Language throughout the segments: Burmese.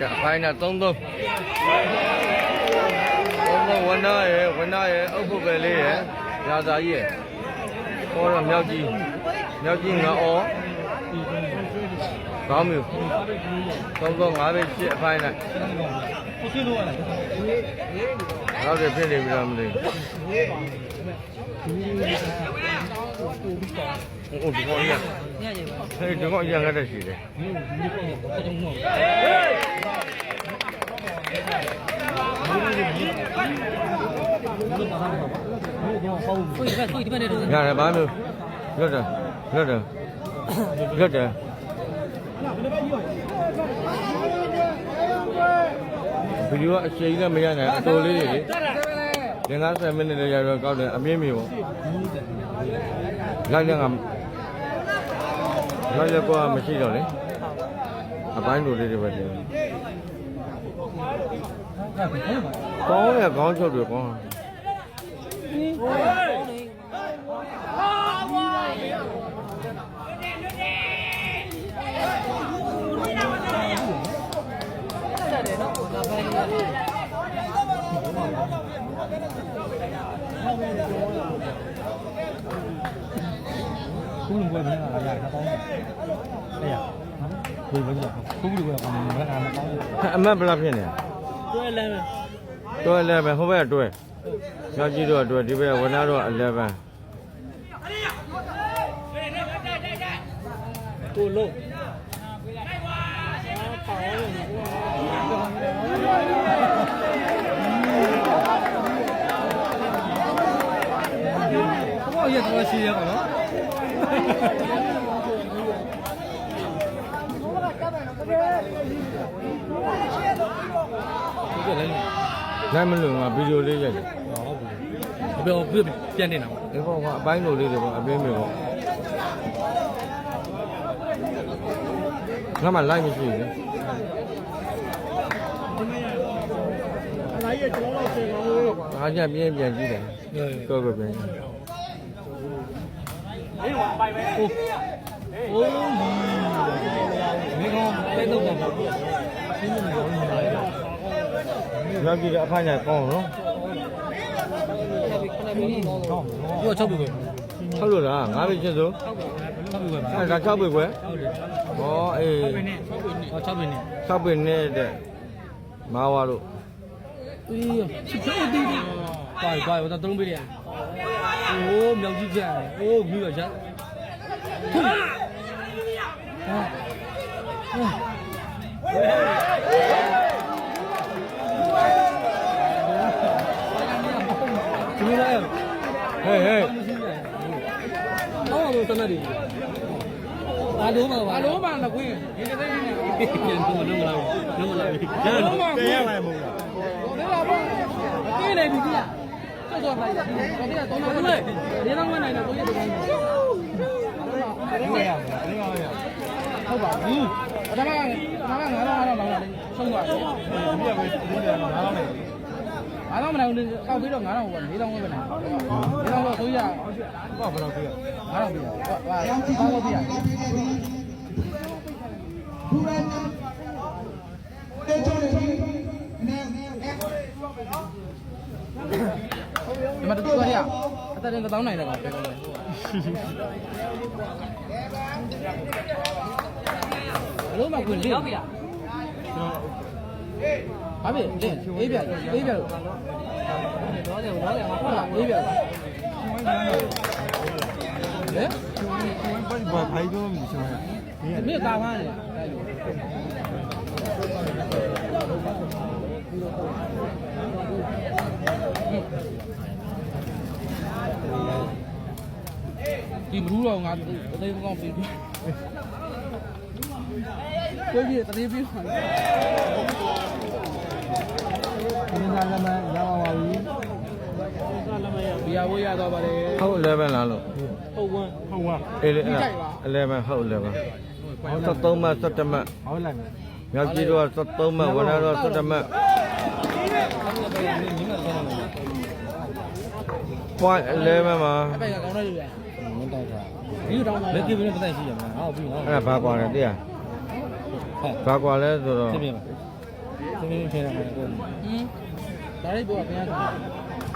ကဲဖိုင်နာ33 33ဝနာရယ်ဝနာရယ်အုပ်ဖို့ပဲလေးရယ်ရာသာကြီးရယ်ဟောတော့မြောက်ကြီးမြောက်ကြီးငါအော ကောင်းပြီ33 5ပဲရှစ်အဖိုင်နာဟုတ်တယ်ဖြစ်နေပြီတော့မသိဘူးဟုတ်ဒီကောကြီးဟဲ့ဒီကောကြီးရတဲ့ရှိတ ဗီဒီယိုအချိန်ကြီးလည်းမရနိုင်အတော်လေးတွေလေလင်္ကာ7မိနစ်လည်းရတော့ကောက်တယ်အမြင့်မြင့်ပေါ့လိုက်လည်းငါလိုက်လည်းကောမရှိတော့လေအပိုင်းလိုလေးတွေပဲတယ်ကောင်းရကောင်းချုပ်တွေကောင်း ခုလူပွဲမင်းကလာရတာပေါင်းတယ်အဲ့ရဘယ်ဘယ်ခုလူပွဲကမင်းကလာမပေါင်းဘူးအမတ်ဘယ်လောက်ဖြစ်နေလဲတွဲလမ်းတွဲ11ဟိုဘက်ကတွဲညောင်ကြီးတော့တွဲဒီဘက်ကဝနာတော့11ကိုလုံးဘောရ တော့ရှိရပါတော့ဒီကလည်းနိုင်မလို့ငါဗီဒီယိုလေးရိုက်တယ်ဟုတ်ဘူးဘယ်ဘယ်ပြန်နေတာပေါ့ဒီဘောကအပိုင်းလိုလေးတွေပေါ့အပင်းမြေပေါ့ငါမှလိုက်မရှိဘူးလေလာရကျွန်တော်တို့ဆယ်ကောအားကြပြင်းပြန်ကြည့်တယ်ကောကောပြန်ကြည့် အေးဝပိုင်ပဲအိုးအိုးမင်းကောပဲတော့ပါဘူးရှင်းနေတော့နေတာညောင်ကြီးကအဖိုင်ညာကောင်းနော်တော့6ပြီပဲဟုတ်လို့လားငါပဲချက်စိုး6ပြီပဲအဲဒါ6ပဲကွယ်ဟုတ်တယ်ဟောအေးဟော6ပြီနဲ့6ပဲနဲ့တဲ့မာဝါလို့အေးချစ်တဲ့ဒီ ပါပါတော့သုံးပြီလေအိုးမြောက်ကြီးကြတယ်အိုးပြီးတော့ချက်ဒီလိုလားဟေးဟေးအော်တော့တနက်ဒီအားလုံးပါအားလုံးပါလကွင်းဒီနေ့နေ့ပြန်တော့လုံးလာလုံးလာပြီအားလုံးပါပြန်ရလိုက်မို့လားဒီလာပါပြင်းနေပြီကြီးဆက်တော့လိုက်ဒီကတော့တော့တော့လေဒီတော့မနိုင်တော့ကိုရတဲ့ကောင် ဟုတ်ရဟုတ်ပါဘူးအတမကပထမငါတော့ငါတော့လောင်းလာတယ်ဆုံးသွားတယ်ဒီကပဲဒီကငါတော့မယ်ငါတော့မနိုင်ဘူးကောက်ပြီးတော့ငါတော့ဟို၄တောင်းဝယ်ပဲနိုင်၄တောင်းတော့ဆိုရဟုတ်ဘယ်တော့ပြရငါတော့ပြရဟာဘာလို့ပြရ ဒီမှာတူရရအတက်တင်တောင်းနိုင်တယ်ကောင်ပဲကောင်းတယ်ဘလုံးမကွင်လေးရောက်ပြီလားဟာပြီလေအေးပြအေးပြတော့တယ်တော့တယ်ဟုတ်လားအေးပြလေဘာဖိုင်တော့မရှိဘူးဒီမြေကားမနေ ဒီမလူတော့ငါတေးကောင်းပြီကိုကြီးတတိပြပါဒီနေ့လည်းမရပါပါဘူးဘီယာဝေးရတော့ပါလေဟုတ်11လားလို့ဟုတ်ဝမ်းဟုတ်ပါအေးလေအဲ့11ဟုတ်11ဟုတ်73မှ17မှဟောလိုက်မယ်မြောက်ကြီးတော့73မှဝနာတော့17မှပွိုင်း11မှာအပိုက်ကကောင်းတယ်လူရ မင်းတိုက်တာဒီတောင်းတာလက်ကိဘင်းပတ်သက်ရှိရမှာဟောပြီးနော်အဲ့ဒါဘာကွာလဲတရားဘာဘာကွာလဲဆိုတော့ပြင်းပါစင်းပြင်းထင်တာကတော့ဟင်းဒါလေးတော့ခင်ဗျာ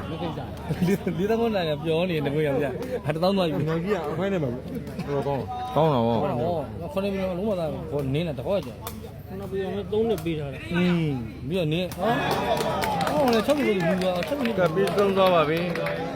ဒီကိစ္စဒီတော့လည်းပြောနေတယ်ကိုရပြဟာတောင်းသွားပြီကျွန်တော်ကြီးကအခိုင်းနေမှာတော်ကောင်းကောင်းတာဗောဟောခဏမင်းလုံးဝသားဘောနင်းတာတခေါက်ကြာကျွန်တော်ပြောမယ်3နှစ်ပေးထားတယ်อืมပြီးတော့နင်းဟောဟောလည်း6နှစ်လို့ဘူးက6နှစ်ကပ်ပြီးသုံးသွားပါပြီဟ